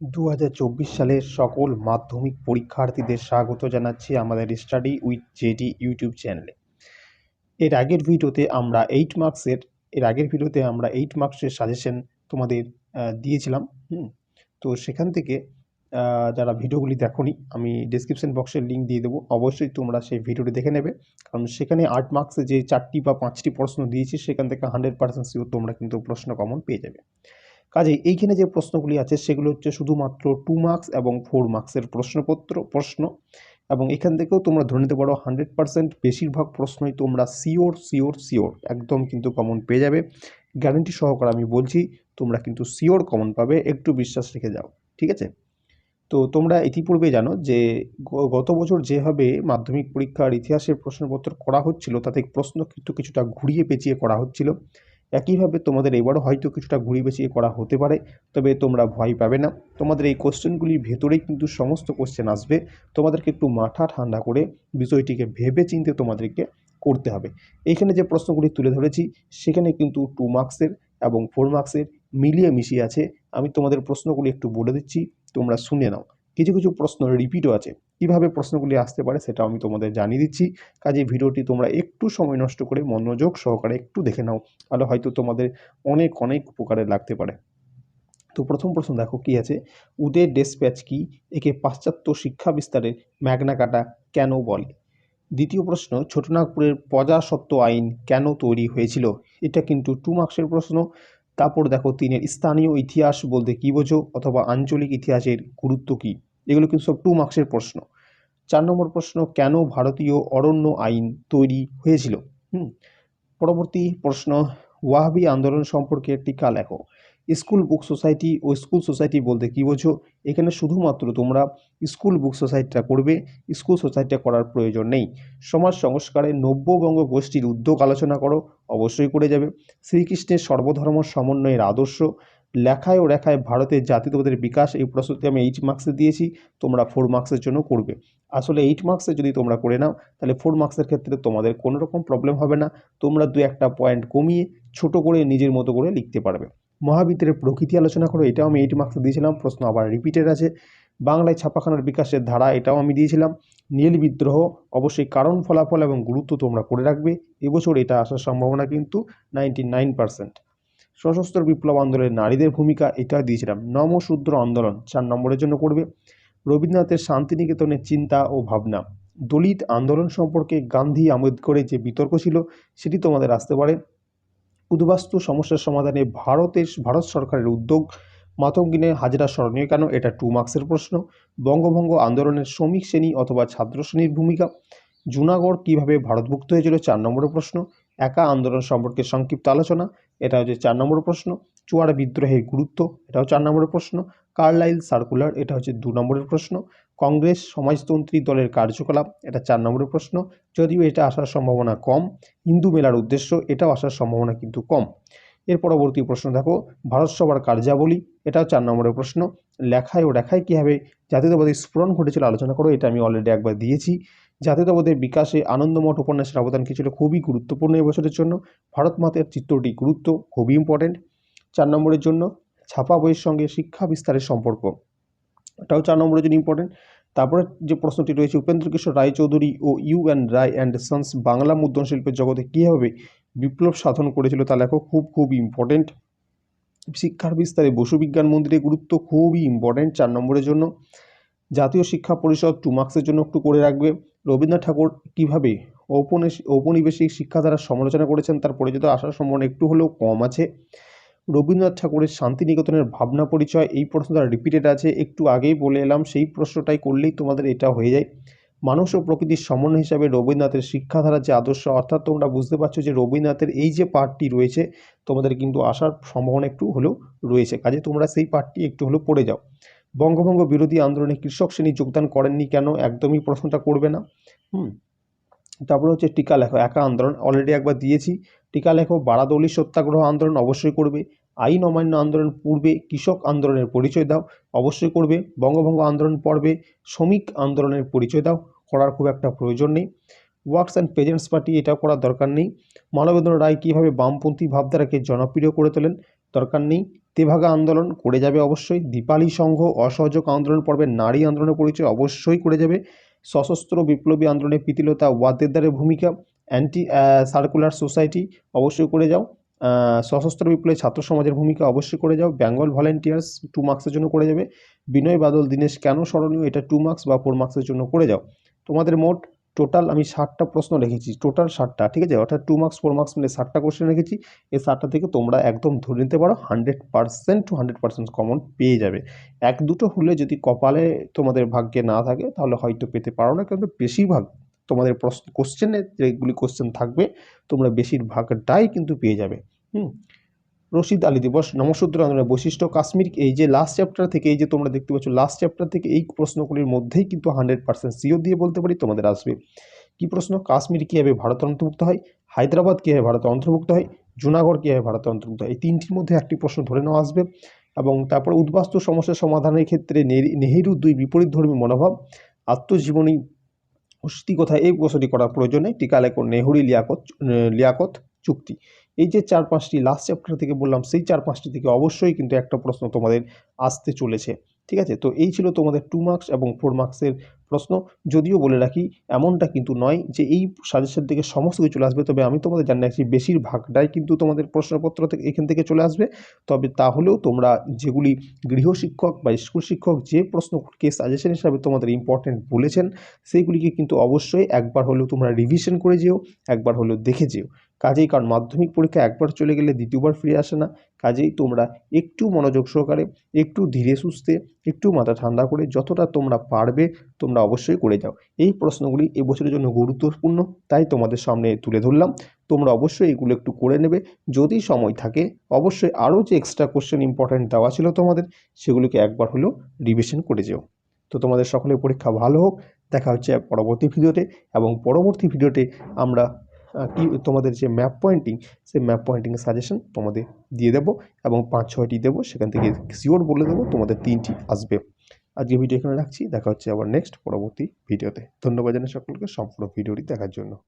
দু হাজার চব্বিশ সালের সকল মাধ্যমিক পরীক্ষার্থীদের স্বাগত জানাচ্ছি আমাদের স্টাডি উইথ জেডি ইউটিউব চ্যানেলে এর আগের ভিডিওতে আমরা এইট মার্কসের এর আগের ভিডিওতে আমরা এইট মার্কসের সাজেশন তোমাদের দিয়েছিলাম, হুম? তো সেখান থেকে যারা ভিডিওগুলি দেখোনি, আমি ডিসক্রিপশন বক্সের লিঙ্ক দিয়ে দেবো। অবশ্যই তোমরা সেই ভিডিওটি দেখে নেবে। কারণ সেখানে আট মার্কসে যে চারটি বা পাঁচটি প্রশ্ন দিয়েছি, সেখান থেকে হান্ড্রেড পার্সেন্ট তোমরা কিন্তু প্রশ্ন কমন পেয়ে যাবে। কাজেই এইখানে যে প্রশ্নগুলি আছে, সেগুলো হচ্ছে শুধুমাত্র টু মার্কস এবং ফোর মার্কসের প্রশ্নপত্র, প্রশ্ন। এবং এখান থেকেও তোমরা ধরে নিতে পারো হান্ড্রেড পার্সেন্ট বেশিরভাগ প্রশ্নই তোমরা সিওর সিওর সিওর একদম কিন্তু কমন পেয়ে যাবে। গ্যারেন্টি সহকারে আমি বলছি, তোমরা কিন্তু সিওর কমন পাবে, একটু বিশ্বাস রেখে যাও, ঠিক আছে? তো তোমরা ইতিপূর্বে জানো যে গত বছর যেভাবে মাধ্যমিক পরীক্ষার ইতিহাসের প্রশ্নপত্র করা হচ্ছিল, তাতে প্রশ্ন কিন্তু কিছুটা ঘুরিয়ে পেঁচিয়ে করা হচ্ছিল। একইভাবে তোমাদের এবারও হয়তো কিছুটা ঘুরিয়ে পেঁচিয়ে করা হতে পারে, তবে তোমরা ভয় পাবে না। তোমাদের এই কোশ্চেনগুলির ভেতরেই কিন্তু সমস্ত কোশ্চেন আসবে। তোমাদেরকে একটু মাথা ঠান্ডা করে বিষয়টিকে ভেবে চিন্তে তোমাদেরকে করতে হবে। এইখানে যে প্রশ্নগুলি তুলে ধরেছি, সেখানে কিন্তু টু মার্কসের এবং ফোর মার্কসের মিলিয়ে মিশিয়ে আছে। আমি তোমাদের প্রশ্নগুলি একটু বলে দিচ্ছি, তোমরা শুনে নাও। কিছু কিছু প্রশ্ন রিপিটও আছে। কীভাবে প্রশ্নগুলি আসতে পারে সেটা আমি তোমাদের জানিয়ে দিচ্ছি। কাজে ভিডিওটি তোমরা একটু সময় নষ্ট করে মনোযোগ সহকারে একটু দেখে নাও, তাহলে হয়তো তোমাদের অনেক অনেক উপকারে লাগতে পারে। তো প্রথম প্রশ্ন দেখো কি আছে? উদের ডেসপ্যাচ কি? একে পাশ্চাত্য শিক্ষা বিস্তারের ম্যাগনা কাটা কেন বলে? দ্বিতীয় প্রশ্ন, ছোটনাগপুরের প্রজাসত্ব আইন কেন তৈরি হয়েছিল? এটা কিন্তু টু মার্কসের প্রশ্ন। তারপর দেখো তিনের স্থানীয় ইতিহাস বলতে কী বোঝো? অথবা আঞ্চলিক ইতিহাসের গুরুত্ব কী? এগুলো কিন্তু সব টু মার্কসের প্রশ্ন। চার নম্বর প্রশ্ন, কেন ভারতীয় অরণ্য আইন তৈরি হয়েছিল? হুম, পরবর্তী প্রশ্ন, ওয়াহাবি আন্দোলন সম্পর্কে টিকা লেখো। স্কুল বুক সোসাইটি ও স্কুল সোসাইটি বলতে কী বোঝো? এখানে শুধুমাত্র তোমরা স্কুল বুক সোসাইটিটা করবে, স্কুল সোসাইটিটা করার প্রয়োজন নেই। সমাজ সংস্কারে নব্যবঙ্গ গোষ্ঠীর উদ্যোগ আলোচনা করো, অবশ্যই করে যাবে। শ্রীকৃষ্ণের সর্বধর্ম সমন্বয়ের আদর্শ লেখায় ও রেখায় ভারতের জাতীয়তাবাদের বিকাশ এই প্রশ্নটি আমি এইট মার্কসে দিয়েছি, তোমরা ফোর মার্কসের জন্য করবে। আসলে এইট মার্কসে যদি তোমরা করে নাও, তাহলে ফোর মার্কসের ক্ষেত্রে তোমাদের কোনো রকম প্রবলেম হবে না। তোমরা দু একটা পয়েন্ট কমিয়ে ছোট করে নিজের মতো করে লিখতে পারবে। মহাবিদ্যের প্রকৃতি আলোচনা করো, এটাও আমি এইট মার্কসে দিয়েছিলাম, প্রশ্ন আবার রিপিটেড আছে। বাংলায় ছাপাখানার বিকাশের ধারা, এটাও আমি দিয়েছিলাম। নীল বিদ্রোহ, অবশ্যই কারণ, ফলাফল এবং গুরুত্ব তোমরা করে রাখবে। এবছর এটা আসার সম্ভাবনা কিন্তু নাইনটি নাইন পার্সেন্ট সশস্ত্র বিপ্লব আন্দোলনে নারীদের ভূমিকা, এটা দিয়েছিলাম। নমশূদ্র আন্দোলন চার নম্বরের জন্য করবে। রবীন্দ্রনাথের শান্তিনিকেতনের চিন্তা ও ভাবনা। দলিত আন্দোলন সম্পর্কে গান্ধী আম্বেদকরের যে বিতর্ক ছিল, সেটি তোমাদের আসতে পারে। উদ্বাস্তু সমস্যার সমাধানে ভারতের, ভারত সরকারের উদ্যোগ। মাতঙ্গিনে হাজরা স্মরণীয় কেন? এটা টু মার্কসের প্রশ্ন। বঙ্গভঙ্গ আন্দোলনের শ্রমিক শ্রেণি অথবা ছাত্র শ্রেণির ভূমিকা। জুনাগড় কীভাবে ভারতভুক্ত হয়েছিল? চার নম্বরের প্রশ্ন। একা আন্দোলন সম্পর্কে সংক্ষিপ্ত আলোচনা, এটা হচ্ছে চার নম্বর প্রশ্ন। চুয়াড়া বিদ্রোহের গুরুত্ব, এটাও চার নম্বরের প্রশ্ন। কার্লাইল সার্কুলার, এটা হচ্ছে দু নম্বরের প্রশ্ন। কংগ্রেস সমাজতন্ত্রী দলের কার্যকলাপ, এটা চার নম্বরের প্রশ্ন। যদিও এটা আসার সম্ভাবনা কম, হিন্দু মেলার উদ্দেশ্য, এটাও আসার সম্ভাবনা কিন্তু কম। এর পরবর্তী প্রশ্ন দেখো, ভারত সভার কার্যাবলী, এটাও চার নম্বরের প্রশ্ন। লেখায় ও রেখায় কীভাবে জাতীয়তাবাদের স্ফুরণ ঘটেছিল আলোচনা করো, এটা আমি অলরেডি একবার দিয়েছি। জাতীয়তাবাদের বিকাশে আনন্দমঠ উপন্যাসের অবদান কী ছিল খুবই গুরুত্বপূর্ণ এবছরের জন্য। ভারত মাতের চিত্রটি গুরুত্ব খুবই ইম্পর্টেন্ট চার নম্বরের জন্য ছাপা বইয়ের সঙ্গে শিক্ষা বিস্তারের সম্পর্ক। এটাও চার নম্বরের জন্য ইম্পর্টেন্ট তারপরে যে প্রশ্নটি রয়েছে, উপেন্দ্র কিশোর রায়চৌধুরী ও U and Ray and sons Bangla মুদ্রণ শিল্পের জগতে কীভাবে বিপ্লব সাধন করেছিল তা লেখো খুব খুব ইম্পর্টেন্ট শিক্ষার বিস্তারে বসু বিজ্ঞান মন্দিরের গুরুত্ব খুবই ইম্পর্টেন্ট চার নম্বরের জন্য জাতীয় শিক্ষা পরিষদ টু মার্কসের জন্য একটু করে রাখবে। রবীন্দ্রনাথ ঠাকুর কীভাবে ঔপনিবেশ ঔপনিবেশিক শিক্ষাধারার সমালোচনা করেছেন তার পরিচিত আসার সম্ভাবনা একটু হলেও কম আছে। রবীন্দ্রনাথ ঠাকুরের শান্তিনিকেতনের ভাবনা পরিচয় এই প্রশ্ন প্রশ্নটা রিপিটেড আছে। একটু আগেই বলে এলাম, সেই প্রশ্নটাই করলেই তোমাদের এটা হয়ে যায়। মানুষ ও প্রকৃতির সমন্বয় হিসাবে রবীন্দ্রনাথের শিক্ষাধারার যে আদর্শ, অর্থাৎ তোমরা বুঝতে পারছ যে রবীন্দ্রনাথের এই যে পার্টটি রয়েছে, তোমাদের কিন্তু আসার সম্ভাবনা একটু হলেও রয়েছে। কাজে তোমরা সেই পার্টটি একটু হলেও পড়ে যাও। বঙ্গভঙ্গ বিরোধী আন্দোলনে কৃষক শ্রেণি যোগদান করেননি কেন? একদমই প্রশ্নটা করবে না। হুম। তারপরে হচ্ছে টিকা লেখো, একা আন্দোলন অলরেডি একবার দিয়েছি। টিকা লেখো, বারাদৌলি সত্যাগ্রহ আন্দোলন অবশ্যই করবে। আইন অমান্য আন্দোলন পূর্বে কৃষক আন্দোলনের পরিচয় দাও, অবশ্যই করবে। বঙ্গভঙ্গ আন্দোলন পর্বে শ্রমিক আন্দোলনের পরিচয় দাও, করার খুব একটা প্রয়োজন নেই। ওয়ার্কস অ্যান্ড পেজেন্টস পার্টি এটা করার দরকার নেই। মানবেন্দ্র রায় কীভাবে বামপন্থী ভাবধারাকে জনপ্রিয় করে তোলেন? দরকার নেই। তেভাগা আন্দোলন করে যাবে অবশ্যই। দীপালি সংঘ, অসহযোগ আন্দোলন পর্বে নারী আন্দোলনের পরিচয় অবশ্যই করে যাবে। সশস্ত্র বিপ্লবী আন্দোলনে প্রীতিলতা ওয়াদ্দেদারের ভূমিকা অ্যান্টি সার্কুলার সোসাইটি অবশ্যই করে যাও। সশস্ত্র বিপ্লবী ছাত্র সমাজের ভূমিকা অবশ্যই করে যাও। বেঙ্গল ভলেন্টিয়ার্স টু মার্কসের জন্য করে যাবে। বিনয় বাদল, দীনেশ, কেন স্মরণীয়? এটা টু মার্কস বা ফোর মার্কসের জন্য করে যাও। তোমাদের মোট টোটাল আমি ষাটটা প্রশ্ন রেখেছি টোটাল ষাটটা, ঠিক আছে? অর্থাৎ টু মার্কস ফোর মার্কস মিলে ষাটটা কোশ্চেন রেখেছি। এই ষাটটা থেকে তোমরা একদম ধরে নিতে পারো hundred percent to hundred percent common পেয়ে যাবে। এক দুটো হলে যদি কপালে তোমাদের ভাগ্যে না থাকে, তাহলে হয়তো পেতে পারো না কিন্তু বেশিরভাগ তোমাদের প্রশ্ন কোশ্চেনে যেগুলি কোশ্চেন থাকবে, তোমরা বেশিরভাগটাই কিন্তু পেয়ে যাবে। হুম? রশিদ আলী দিবস, নমসূত্র আন্দোলনের বৈশিষ্ট্য, কাশ্মীর এই যে লাস্ট চ্যাপ্টার থেকে এই যে তোমরা দেখতে পাচ্ছ লাস্ট চ্যাপ্টার থেকে এই প্রশ্নগুলির মধ্যেই কিন্তু হান্ড্রেড পার্সেন্ট সিও দিয়ে বলতে পারি তোমাদের আসবে। কি প্রশ্ন? কাশ্মীর কীভাবে ভারতের অন্তর্ভুক্ত হয়? হায়দ্রাবাদ কীভাবে ভারতের অন্তর্ভুক্ত হয়? জুনাগড় কীভাবে ভারতের অন্তর্ভুক্ত হয়? এই তিনটির মধ্যে একটি প্রশ্ন ধরে নেওয়া আসবে এবং তারপর উদ্বাস্তু সমস্যা সমাধানের ক্ষেত্রে নেহেরু দুই বিপরীত ধর্মী মনোভাব, আত্মজীবনী কোথায় এই প্রশ্নটি করার প্রয়োজনে টিকা লেখন নেহরু লিয়াকত লিয়াকত চুক্তি। এই যে চার পাঁচটি লাস্ট চ্যাপ্টার থেকে বললাম, সেই চার পাঁচটি থেকে অবশ্যই কিন্তু একটা প্রশ্ন তোমাদের আসতে চলেছে। ঠিক আছে? তো এই ছিল তোমাদের টু মার্কস এবং ফোর মার্কসের প্রশ্ন, যদিও বলে রাখি, এমনটা কিন্তু নয় যে এই সাজেশন থেকে সমস্ত কিছু চলে আসবে। তবে আমি তোমাদের জানি রাখছি, বেশিরভাগটাই কিন্তু তোমাদের প্রশ্নপত্র থেকে এখান থেকে চলে আসবে। তবে তাহলেও তোমরা যেগুলি গৃহশিক্ষক বা স্কুল শিক্ষক যে প্রশ্নকে সাজেশন হিসাবে তোমাদের ইম্পর্টেন্ট বলেছেন, সেইগুলিকে কিন্তু অবশ্যই একবার হলেও তোমরা রিভিশন করে যেও, একবার হলেও দেখে যেও। কাজেই কারণ মাধ্যমিক পরীক্ষা একবার চলে গেলে দ্বিতীয়বার ফিরে আসে না। কাজেই তোমরা একটু মনোযোগ সহকারে, একটু ধীরে সুস্থে, একটু মাথা ঠান্ডা করে যতটা তোমরা পারবে, তোমরা অবশ্যই করে যাও। এই প্রশ্নগুলি এবছরের জন্য গুরুত্বপূর্ণ, তাই তোমাদের সামনে তুলে ধরলাম। তোমরা অবশ্যই এগুলো একটু করে নেবে। যদি সময় থাকে, অবশ্যই আরও যে এক্সট্রা কোশ্চেন ইম্পর্ট্যান্ট দেওয়া ছিল তোমাদের, সেগুলিকে একবার হলেও রিভিশন করে যেও। তো তোমাদের সকলের পরীক্ষা ভালো হোক। দেখা হচ্ছে পরবর্তী ভিডিওতে এবং পরবর্তী ভিডিওতে আমরা কি তোমাদের যে ম্যাপ পয়েন্টিং সেই ম্যাপ পয়েন্টিংয়ের সাজেশন তোমাদের দিয়ে দেবো এবং পাঁচ ছয়টি দেবো। সেখান থেকে শিওর বলে দেবো, তোমাদের তিনটি আসবে। আজকে ভিডিও এখানে রাখছি। দেখা হচ্ছে আবার নেক্সট পরবর্তী ভিডিওতে ধন্যবাদ জানাই সকলকে সম্পূর্ণ ভিডিওটি দেখার জন্য।